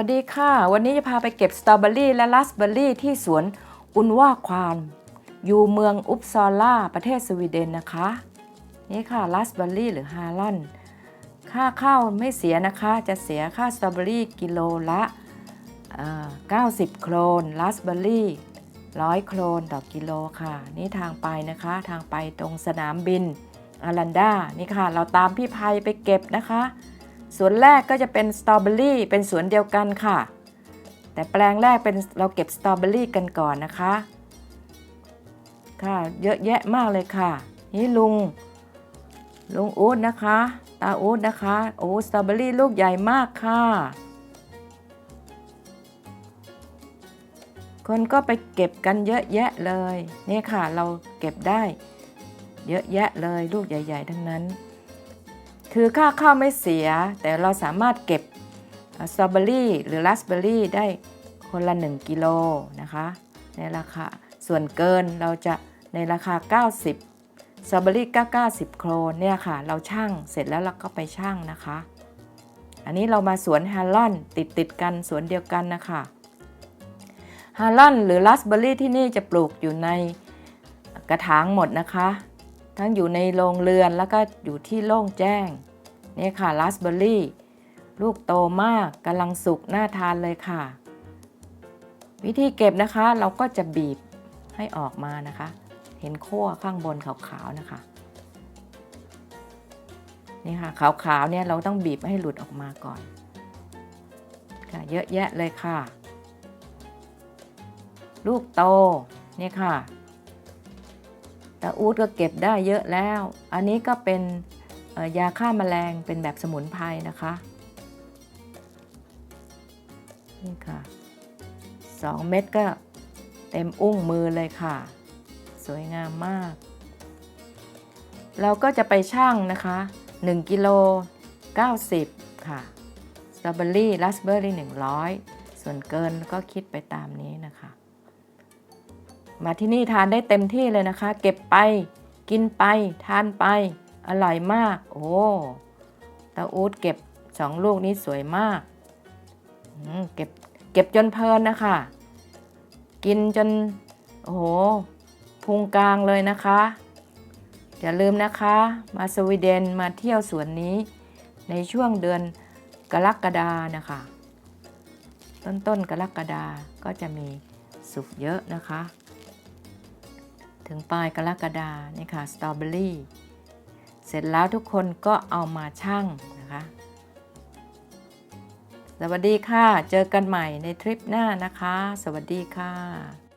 สวัสดีค่ะ วันนี้จะพาไปเก็บสตรอเบอรี่และราสเบอรี่ที่สวนอุนว่าควานอยู่เมืองอุปซอล่าประเทศสวีเดนนะคะ นี่ค่ะราสเบอรี่หรือฮาลันค่าข้าวไม่เสียนะคะ จะเสียค่าสตรอเบอรี่กิโลละอ่า90 โครนราสเบอรี่100โครนต่อกิโลค่ะ นี่ทางไปนะคะทางไปตรงสนามบินอารันดานี่ค่ะ เราตามพี่ภัยไปเก็บนะคะ สวนแรกก็จะเป็นสตรอเบอรี่เป็นสวนเดียวกันค่ะ แต่แปลงแรกเป็นเราเก็บสตรอเบอรี่กันก่อนนะคะ ค่ะเยอะแยะมากเลยค่ะ นี่ลุง ลุงอู๊ดนะคะ ตาอู๊ดนะคะโอ้สตรอเบอรี่ลูกใหญ่มากค่ะ คนก็ไปเก็บกันเยอะแยะเลย นี่ค่ะเราเก็บได้ เยอะแยะเลยลูกใหญ่ ๆ ทั้งนั้น คือค่าข้าวไม่เสีย แต่เราสามารถเก็บสตรอเบอรี่หรือราสเบอรี่ได้คนละ 1 กิโลนะคะในราคาส่วนเกินเราจะในราคา 90สตรอเบอรี่ก็90 โครนเนี่ยค่ะ เราช่างเสร็จแล้วเราก็ไปช่างนะคะ อันนี้เรามาสวนฮาร์ลอนติดติดกันสวนเดียวกันนะคะฮาร์ลอนหรือราสเบอรี่ที่นี่จะปลูกอยู่ในกระถางหมดนะคะ ทั้งอยู่ในโรงเรือนแล้วก็อยู่ที่โล่งแจ้งนี่ค่ะราสเบอร์รี่ลูกโตมากกำลังสุกน่าทานเลยค่ะ วิธีเก็บนะคะเราก็จะบีบให้ออกมานะคะ เห็นขั้วข้างบนขาวๆนะคะนี่ค่ะขาวๆเนี่ยเราต้องบีบให้หลุดออกมาก่อนค่ะเยอะแยะเลยค่ะ ลูกโตนี่ค่ะ ตาอูดก็เก็บได้เยอะแล้ว อันนี้ก็เป็นยาฆ่าแมลงเป็นแบบสมุนไพรนะคะ นี่ค่ะ 2 เม็ดก็เต็มอุ้งมือเลยค่ะ สวยงามมาก เราก็จะไปช่างนะคะ1กิโล90 ค่ะสตรอเบอรี่ราสเบอร์รี่100 ส่วนเกินก็คิดไปตามนี้นะคะ มาที่นี่ทานได้เต็มที่เลยนะคะ เก็บไป กินไป ทานไป อร่อยมาก โอ้ตาอูดเก็บสองลูกนี้สวยมากมเก็บเก็บจนเพลินนะคะ กินจน โอ้โหพุงกลางเลยนะคะ อย่าลืมนะคะ มาสวีเดนมาเที่ยวสวนนี้ ในช่วงเดือนกรกฎานะคะ ต้นต้นกรกฎาก็จะมีสุกเยอะนะคะ ถึงปลายกรกฎานี่ค่ะสตรอเบอรี่เสร็จแล้วทุกคนก็เอามาชั่งนะคะ สวัสดีค่ะ เจอกันใหม่ในทริปหน้านะคะ สวัสดีค่ะ